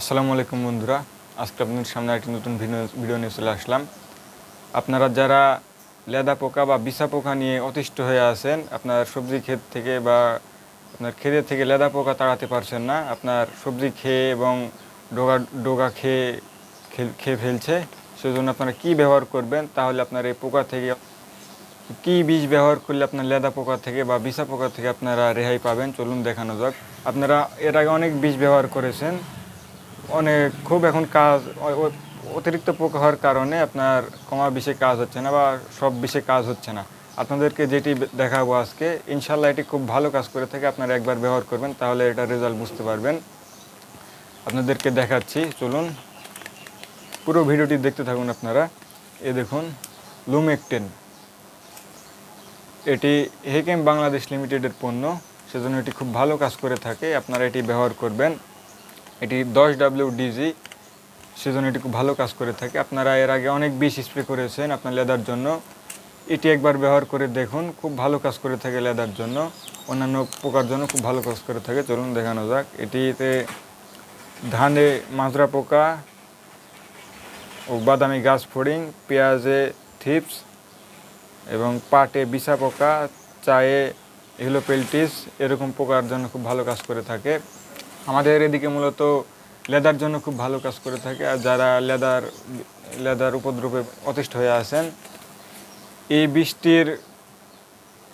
আসসালামু আলাইকুম বন্ধুরা। আজকে আপনাদের সামনে একটি নতুন ভিডিও নিয়ে চলে আসলাম। আপনারা যারা লেদা পোকা বা বিছা পোকা নিয়ে অতিষ্ঠ হয়ে আছেন, আপনার সবজি ক্ষেত থেকে বা আপনার ক্ষেতের থেকে লেদা পোকা তাড়াতে পারছেন না। আপনার সবজি খেয়ে এবং ডোগা ডোগা খেয়ে খেয়ে ফেলছে। সেজন্য আপনারা কি ব্যবহার করবেন? তাহলে আপনার এই পোকা থেকে কি বীজ ব্যবহার করলে আপনার লেদা পোকা থেকে বা বিছা পোকা থেকে আপনারা রেহাই পাবেন? চলুন দেখানো যাক। আপনারা এর আগে অনেক বীজ ব্যবহার করেছেন। অনেক খুব এখন কাজ অতিরিক্ত পোকা হওয়ার কারণে আপনার কমা বিষে কাজ হচ্ছে না বা সব বিষে কাজ হচ্ছে না। আপনাদেরকে যেটি দেখাবো আজকে ইনশাল্লাহ এটি খুব ভালো কাজ করে থাকে, আপনারা একবার ব্যবহার করবেন, তাহলে এটা রেজাল্ট বুঝতে পারবেন। আপনাদেরকে দেখাচ্ছি, চলুন। পুরো ভিডিওটি দেখতে থাকুন আপনারা। এ দেখুন, লুমেকটেন। এটি হেকেম বাংলাদেশ লিমিটেডের পণ্য, সেজন্য এটি খুব ভালো কাজ করে থাকে, আপনারা এটি ব্যবহার করবেন। এটি দশ ডাব্লিউ ডিজি সেজন্য এটি খুব ভালো কাজ করে থাকে। আপনারা এর আগে অনেক বিষ স্প্রে করেছেন আপনার লেদার জন্য। এটি একবার ব্যবহার করে দেখুন, খুব ভালো কাজ করে থাকে লেদার জন্য। অন্যান্য পোকার জন্য খুব ভালো কাজ করে থাকে। চলুন দেখানো যাক। এটিতে ধানে মাজরা পোকা ও বাদামি গাছ ফড়িং, পেঁয়াজে থিপস এবং পাটে বিছা পোকা, চায়ে হিলোপেলটিস এরকম পোকার জন্য খুব ভালো কাজ করে থাকে। আমাদের এদিকে মূলত লেদার জন্য খুব ভালো কাজ করে থাকে আর যারা লেদার লেদার উপদ্রবে অতিষ্ঠ হয়ে আছেন, এই বৃষ্টির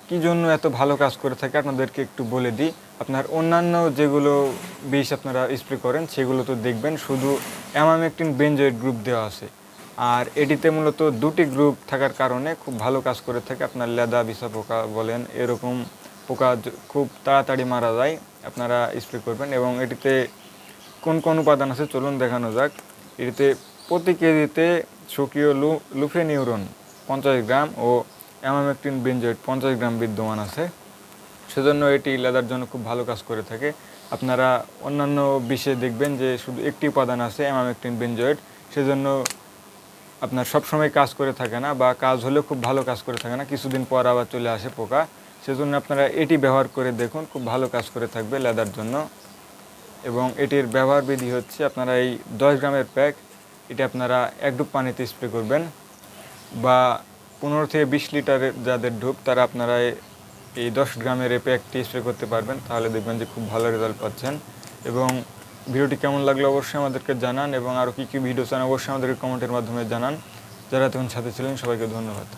কি জন্য এত ভালো কাজ করে থাকে আপনাদেরকে একটু বলে দিই। আপনার অন্যান্য যেগুলো বিষ আপনারা স্প্রে করেন, সেগুলো তো দেখবেন, শুধু অ্যামামেকটিন বেঞ্জয়েড গ্রুপ দেওয়া আছে। আর এটিতে মূলত দুটি গ্রুপ থাকার কারণে খুব ভালো কাজ করে থাকে আপনার লেদা বিষা পোকা বলেন, এরকম পোকা খুব তাড়াতাড়ি মারা যায়, আপনারা স্প্রে করবেন এবং এটিতে কোন কোন উপাদান আছে চলুন দেখানো যাক। এটিতে প্রতি কেজিতে সক্রিয় লু লুফেনিউরন পঞ্চাশ গ্রাম ও অ্যামামেকটিন বেঞ্জয়েড পঞ্চাশ গ্রাম বিদ্যমান আছে। সেজন্য এটি লেদার জন্য খুব ভালো কাজ করে থাকে। আপনারা অন্যান্য বিষে দেখবেন যে শুধু একটি উপাদান আছে অ্যামামেকটিন বেঞ্জয়েড সেজন্য আপনার সব সময় কাজ করে থাকে না বা কাজ হলেও খুব ভালো কাজ করে থাকে না। কিছুদিন পর আবার চলে আসে পোকা। সেজন্য আপনারা এটি ব্যবহার করে দেখুন, খুব ভালো কাজ করে থাকবে লেদার জন্য। এবং এটির ব্যবহার বিধি হচ্ছে আপনারা এই দশ গ্রামের প্যাক, এটি আপনারা এক ডুব পানিতে স্প্রে করবেন বা পনেরো থেকে বিশ লিটারের যাদের ডুব, তারা আপনারা এই দশ গ্রামের এই প্যাকটি স্প্রে করতে পারবেন, তাহলে দেখবেন যে খুব ভালো রেজাল্ট পাচ্ছেন। এবং ভিডিওটি কেমন লাগল অবশ্যই আমাদেরকে জানান, এবং আরও কী কী ভিডিও চান অবশ্যই আমাদেরকে কমেন্টের মাধ্যমে জানান। যারা তখন সাথে ছিলেন, সবাইকে ধন্যবাদ।